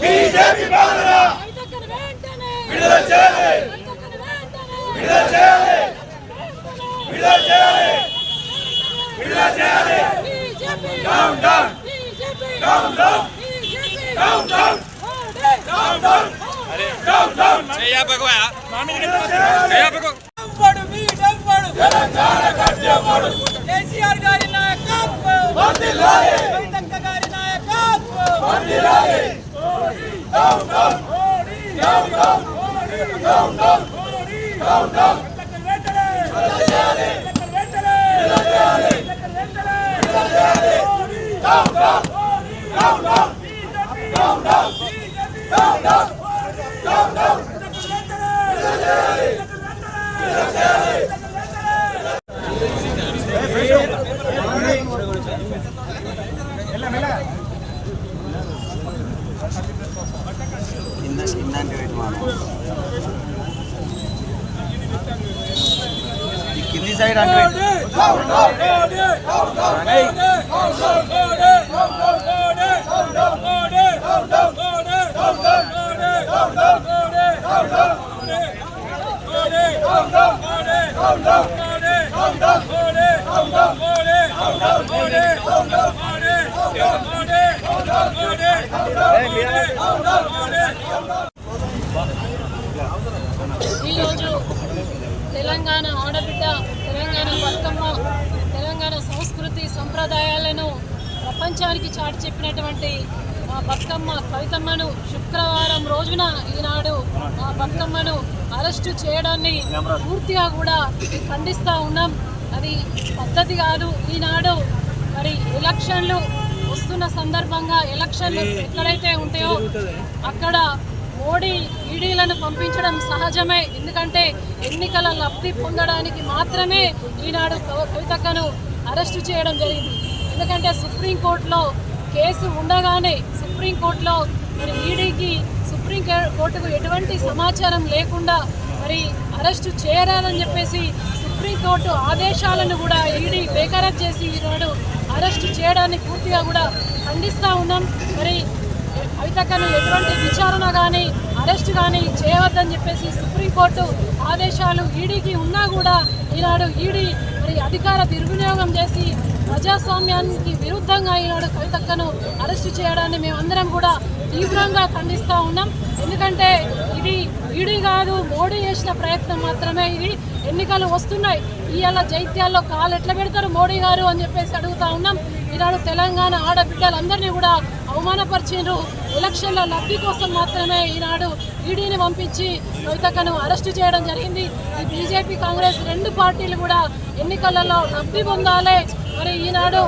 BJP పాలన విడుదల చేయాలి విడుదల చేయాలి విడుదల చేయాలి విడుదల చేయాలి డౌన్ డౌన్ కేసీఆర్ గారి నాయకత్వం. గారి నాయకత్వం. డిసైడ్ హండ్రెడ్ ఈరోజు తెలంగాణ ప్రపంచానికి చాటి చెప్పినటువంటి బతుకమ్మ కవితమ్మను శుక్రవారం రోజున ఈనాడు ఆ బతుకమ్మను అరెస్టు చేయడాన్ని పూర్తిగా కూడా ఖండిస్తూ ఉన్నాం. అది పద్ధతి కాదు. ఈనాడు మరి ఎలక్షన్లు వస్తున్న సందర్భంగా ఎలక్షన్లు ఎక్కడైతే ఉంటాయో అక్కడ మోడీ ఈడీలను పంపించడం సహజమే. ఎందుకంటే ఎన్నికల లబ్ధి పొందడానికి మాత్రమే ఈనాడు కవ- కవితక్కను అరెస్టు చేయడం జరిగింది. ఎందుకంటే సుప్రీంకోర్టులో కేసు ఉండగానే సుప్రీంకోర్టులో మరి ఈడీకి సుప్రీం కోర్టుకు ఎటువంటి సమాచారం లేకుండా మరి అరెస్టు చేయరాదని చెప్పేసి సుప్రీంకోర్టు ఆదేశాలను కూడా ఈడీ బేఖరారు చేసి ఈనాడు అరెస్టు చేయడాన్ని పూర్తిగా కూడా ఖండిస్తూ ఉన్నాం. మరి అయితే ఎటువంటి విచారణ కానీ అరెస్ట్ కానీ చేయవద్దని చెప్పేసి సుప్రీంకోర్టు ఆదేశాలు ఈడీకి ఉన్నా కూడా ఈనాడు ఈడీ మరి అధికార దుర్వినియోగం చేసి ప్రజాస్వామ్యానికి విరుద్ధంగా ఈనాడు కవితక్కను అరెస్ట్ చేయడాన్ని మేమందరం కూడా తీవ్రంగా ఖండిస్తూ ఉన్నాం. ఎందుకంటే ఇది ఈడీ కాదు మోడీ చేసిన ప్రయత్నం మాత్రమే ఇది. ఎన్నికలు వస్తున్నాయి. ఇవాళ జైత్యాల్లో కాలు ఎట్లా పెడతారు మోడీ గారు అని చెప్పేసి అడుగుతా ఉన్నాం. ఈనాడు తెలంగాణ ఆడబిడ్డలందరినీ కూడా అవమానపరిచిండ్రు. ఎలక్షన్ల లబ్ధి కోసం మాత్రమే ఈనాడు ఈడీని పంపించి కవితక్కను అరెస్టు చేయడం జరిగింది. ఈ బీజేపీ కాంగ్రెస్ రెండు పార్టీలు కూడా ఎన్నికలలో లబ్ధి పొందాలి. మరి ఈనాడు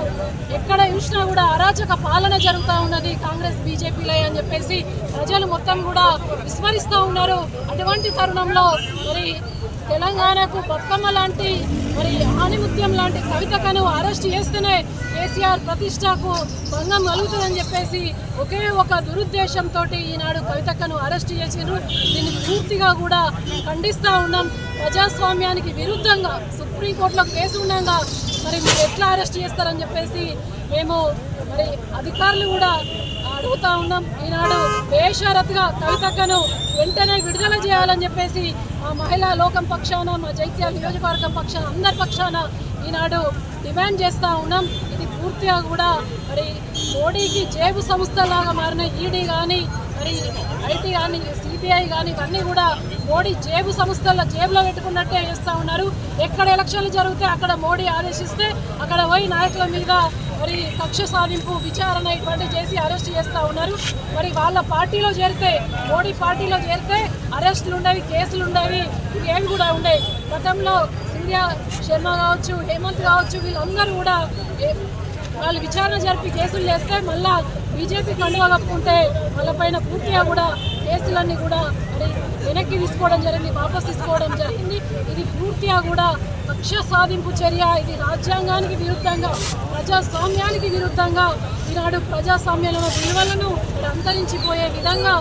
ఎక్కడ చూసినా కూడా అరాచక పాలన జరుగుతూ ఉన్నది కాంగ్రెస్ బీజేపీలే అని చెప్పేసి ప్రజలు మొత్తం కూడా విస్మరిస్తూ ఉన్నారు. అటువంటి తరుణంలో మరి తెలంగాణకు బతుకమ్మ లాంటి మరి ఆనిముత్యం లాంటి కవితకను అరెస్ట్ చేస్తేనే కేసీఆర్ ప్రతిష్టకు భంగం కలుగుతుందని చెప్పేసి ఒకే ఒక దురుద్దేశంతో ఈనాడు కవితకను అరెస్ట్ చేసిండ్రు. దీన్ని పూర్తిగా కూడా ఖండిస్తూ ఉన్నాం. ప్రజాస్వామ్యానికి విరుద్ధంగా సుప్రీంకోర్టులో కేసు ఉండగా మరి మీరు ఎట్లా అరెస్ట్ చేస్తారని చెప్పేసి మేము మరి అధికారులు కూడా అడుగుతా ఉన్నాం. ఈనాడు బేషరత్గా కవితక్కను వెంటనే విడుదల చేయాలని చెప్పేసి మా మహిళా లోకం పక్షాన మా జైత్యాల నియోజకవర్గం పక్షాన అందరి పక్షాన ఈనాడు డిమాండ్ చేస్తూ ఉన్నాం. ఇది పూర్తిగా కూడా మరి మోడీకి జేబు సంస్థలాగా మారిన ఈడీ కానీ మరి ఐటీ కానీ సిబిఐ కానీ ఇవన్నీ కూడా మోడీ జేబు సంస్థల జేబులో పెట్టుకున్నట్టే చేస్తూ ఉన్నారు. ఎక్కడ ఎలక్షన్లు జరిగితే అక్కడ మోడీ ఆదేశిస్తే అక్కడ పోయి నాయకుల మీద మరి కక్ష సాధింపు విచారణ ఇటువంటి చేసి అరెస్ట్ చేస్తూ ఉన్నారు. మరి వాళ్ళ పార్టీలో చేరితే మోడీ పార్టీలో చేరితే అరెస్టులు ఉండేవి కేసులు ఉండేవి ఇవేవి కూడా ఉండేవి. గతంలో సింధ్యా శర్మ కావచ్చు హేమంత్ కావచ్చు వీళ్ళందరూ కూడా వాళ్ళు విచారణ జరిపి కేసులు చేస్తే మళ్ళా బీజేపీ కండువా కప్పుకుంటే వాళ్ళపైన పూర్తిగా కూడా కేసులన్నీ కూడా మరి వెనక్కి తీసుకోవడం జరిగింది వాపస్ తీసుకోవడం జరిగింది. ఇది పూర్తిగా కూడా కక్ష సాధింపు చర్య. ఇది రాజ్యాంగానికి విరుద్ధంగా ప్రజాస్వామ్యానికి విరుద్ధంగా ఈనాడు ప్రజాస్వామ్యంలో విలువలను అంతరించిపోయే విధంగా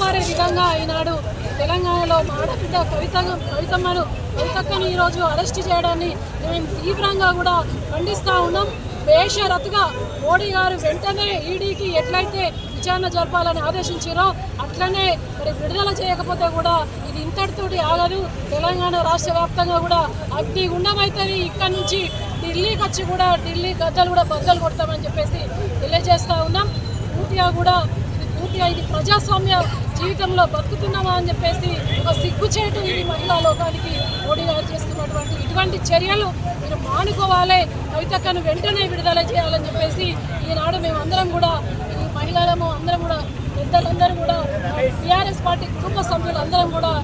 మరి విధంగా ఈనాడు తెలంగాణలో మా ఆడబిడ్డ కవిత కవితమ్మను కవితక్కను ఈరోజు అరెస్ట్ చేయడాన్ని మేము తీవ్రంగా కూడా ఖండిస్తూ ఉన్నాం. బేషరతుగా మోడీ గారు వెంటనే ఈడీకి ఎట్లయితే విచారణ జరపాలని ఆదేశించారో అట్లనే మరి విడుదల చేయకపోతే కూడా ఇది ఇంతటితోటి ఆగదు. తెలంగాణ రాష్ట్ర వ్యాప్తంగా కూడా అగ్ని గుండమైతుంది ఇక్కడ నుంచి ఢిల్లీకి వచ్చి కూడా ఢిల్లీ గద్దలు కూడా బద్దలు కొడతామని చెప్పేసి తెలియజేస్తూ ఉన్నాం. పూర్తిగా కూడా ఇది ఇది ప్రజాస్వామ్య జీవితంలో బతుకుతున్నామా అని చెప్పేసి ఒక సిగ్గుచేటు ఇది మహిళా లోకానికి మోడీ గారు చేస్తున్నటువంటి ఇటువంటి చర్యలు మీరు మానుకోవాలి కవితక్కను వెంటనే విడుదల చేయాలని చెప్పేసి ఈనాడు మేము అందరం కూడా ఈ మహిళలము అందరం కూడా పెద్దలందరూ కూడా టీఆర్ఎస్ పార్టీ కుటుంబ సభ్యులు అందరం కూడా